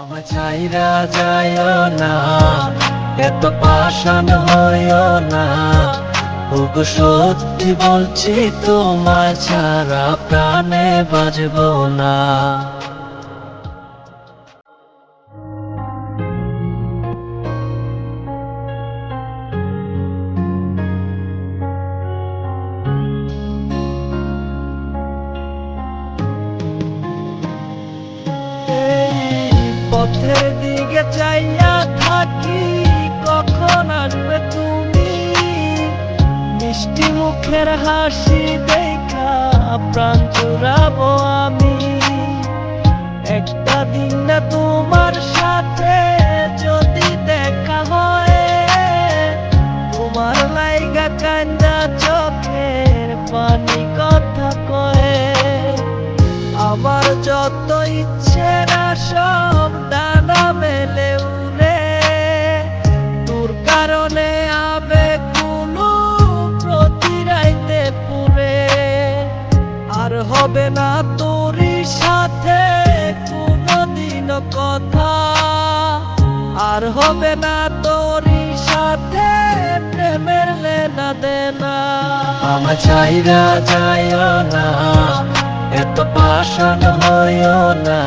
আমার চাইরা যায় না, এত পাষাণ হয় না। ওগো সত্যি বলছি তোমার ছাড়া প্রাণে বাজব না। পথের দিকে চাইয়া থাকি, কখন আসবে তুমি? মিষ্টি মুখের হাসি দেখা, প্রাণ জুড়াবো আমি। একটা দিন না তোমার সাথে যদি দেখা হয়, তোমার লাইগা কান্দা চোখের পানি কথা কয়ে। আমার যত ইচ্ছে না হবে না তোরই সাথে কোনোদিন কথা। আর হবে না তোরই সাথে প্রেমের লেনা দেনা। আমার চাইরা যায় না, এত পাষাণ হয় না।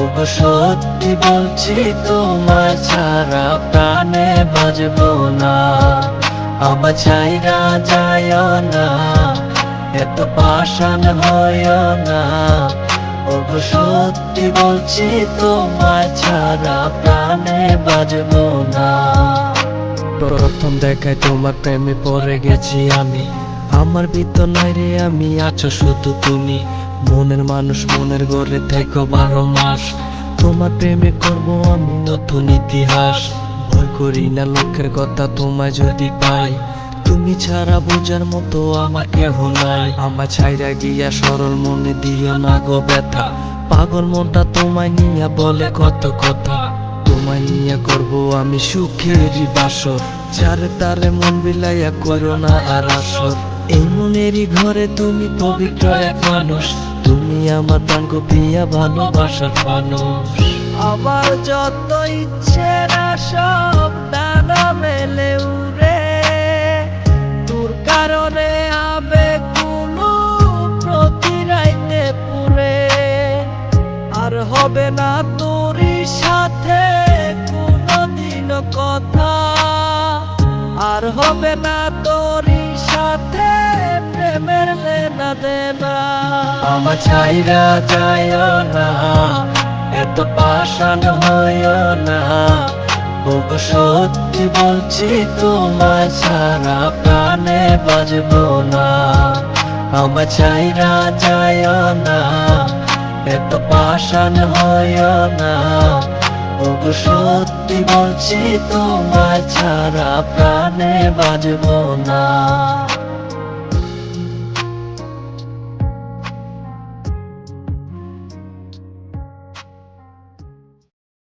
ওগো সত্যি বলছি, তোমার ছাড়া প্রাণে বাজব না। আমার চাইরা যায় না এত পাষাণ হয় না। ওগো, সত্যি বলছি তোমার ছাড়া প্রাণে বাজব না। প্রথম দেখায় তোমার প্রেমে পড়ে গেছি আমি। আমার ভিতর নাই রে, আমি আছো শুধু তুমি। মনের মানুষ মনের গড়ে থেকো বারো মাস। তোমার প্রেমে করব আমি নতুন ইতিহাস। ভয় করি না লোকের কথা তোমায় যদি পাই। তুমি ছাড়া বোঝার মতো আমার কেহ নাই। আমার ছাইরা গিয়া সরল মনে দিও না গো ব্যথা। পাগল মনটা তোমায় নিয়ে বলে কত কথা। তোমায় নিয়ে করব আমি সুখেরই বাসর। যারে তারে মন বিলাইয়া করো না আর আসর। এই মনেরই ঘরে তুমি পবিত্র এক মানুষ। তুমি আমার তাঙ্গ প্রিয়া ভালোবাসার মানুষ। আমার যত ইচ্ছে না সব ডানা মেলে হবে না তোরই সাথে কোনোদিন কথা। আর হবে না তোরই সাথে প্রেমের লেনা দেনা। আমার চাইরা যায় না, এত পাষাণ হয় না। ওগো সত্যি বলছি তোমার ছাড়া প্রাণে বাজব না। আমার চাইরা যায় না। এত পাষাণ হয় না। ওগো সত্যি বলছি তোমার ছাড়া প্রাণে বাজব না।